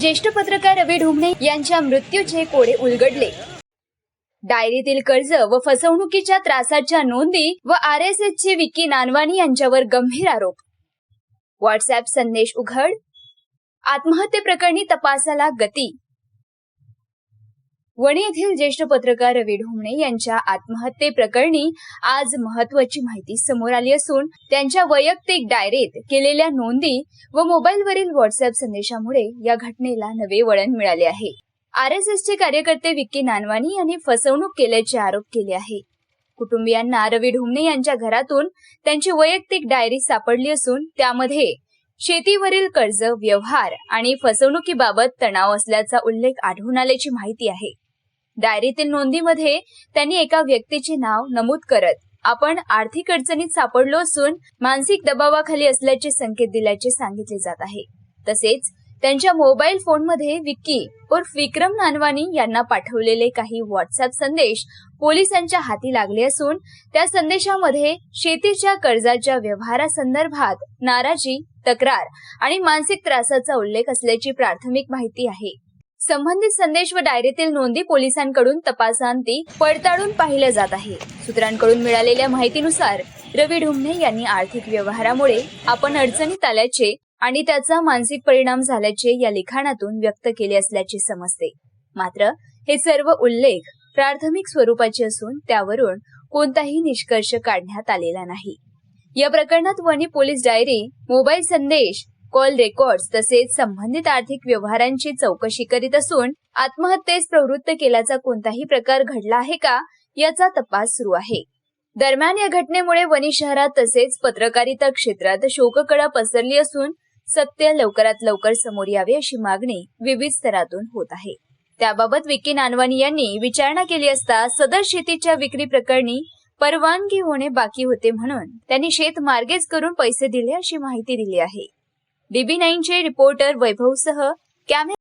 ज्येष्ठ पत्रकार रवी ढुमणे यांच्या मृत्यूचे कोडे उलगडले. डायरीतील कर्ज व फसवणुकीच्या त्रासाच्या नोंदी व आर एस एसचे विक्की नानवानी यांच्यावर गंभीर आरोप. व्हॉट्सअप संदेश उघड. आत्महत्येप्रकरणी तपासाला गती. वणी येथील ज्येष्ठ पत्रकार रवी ढोमणे यांच्या आत्महत्येप्रकरणी आज महत्वाची माहिती समोर आली असून त्यांच्या वैयक्तिक डायरीत केलेल्या नोंदी व मोबाईलवरील व्हॉट्सअप संदेशामुळे या घटनेला नवे वळण मिळाले आहे. आर एस एसचे कार्यकर्ते विक्की नानवानी यांनी फसवणूक केल्याचे आरोप केले आहे. कुटुंबियांना रवी ढोमणे यांच्या घरातून त्यांची वैयक्तिक डायरी सापडली असून त्यामध्ये शेतीवरील कर्ज व्यवहार आणि फसवणुकीबाबत तणाव असल्याचा उल्लेख आढळून आल्याची माहिती आहे. डायरीतील नोंदीमध्ये त्यांनी एका व्यक्तीचे नाव नमूद करत आपण आर्थिक अडचणीत सापडलो असून मानसिक दबावाखाली असल्याचे संकेत दिल्याचे सांगितले जात आहे. तसेच त्यांच्या मोबाईल फोनमध्ये विक्की उर्फ विक्रम नानवानी यांना पाठवलेले काही व्हॉट्सअप संदेश पोलिसांच्या हाती लागले असून त्या संदेशामध्ये शेतीच्या कर्जाच्या व्यवहारासंदर्भात नाराजी तक्रार आणि मानसिक त्रासाचा उल्लेख असल्याची प्राथमिक माहिती आहे. संबंधित संदेश व डायरीतील नोंदी पोलिसांकडून तपासांती पडताळून पाहिल्या जात आहे. सूत्रांकडून मिळालेल्या माहितीनुसार रवी ढुमणे यांनी आर्थिक व्यवहारामुळे आपण अडचणीत आल्याचे आणि त्याचा मानसिक परिणाम झाल्याचे या लिखाणातून व्यक्त केले असल्याचे समजते. मात्र हे सर्व उल्लेख प्राथमिक स्वरूपाचे असून त्यावरून कोणताही निष्कर्ष काढण्यात आलेला नाही. या प्रकरणात वणी पोलीस डायरी मोबाईल संदेश कॉल रेकॉर्ड्स तसेच संबंधित आर्थिक व्यवहारांची चौकशी करीत असून आत्महत्येस प्रवृत्त केल्याचा कोणताही प्रकार घडला आहे का याचा तपास सुरू आहे. दरम्यान या घटनेमुळे वणी शहरात तसेच पत्रकारिता क्षेत्रात शोककळा पसरली असून सत्य लवकरात लवकर समोर यावे अशी मागणी विविध स्तरातून होत आहे. त्याबाबत विकी नानवानी यांनी विचारणा केली असता सदर शेतीच्या विक्री प्रकरणी परवानगी होणे बाकी होते म्हणून त्यांनी शेत मार्गेच करून पैसे दिले अशी माहिती दिली आहे. डीबी नाईनचे रिपोर्टर वैभवसह कॅमेरा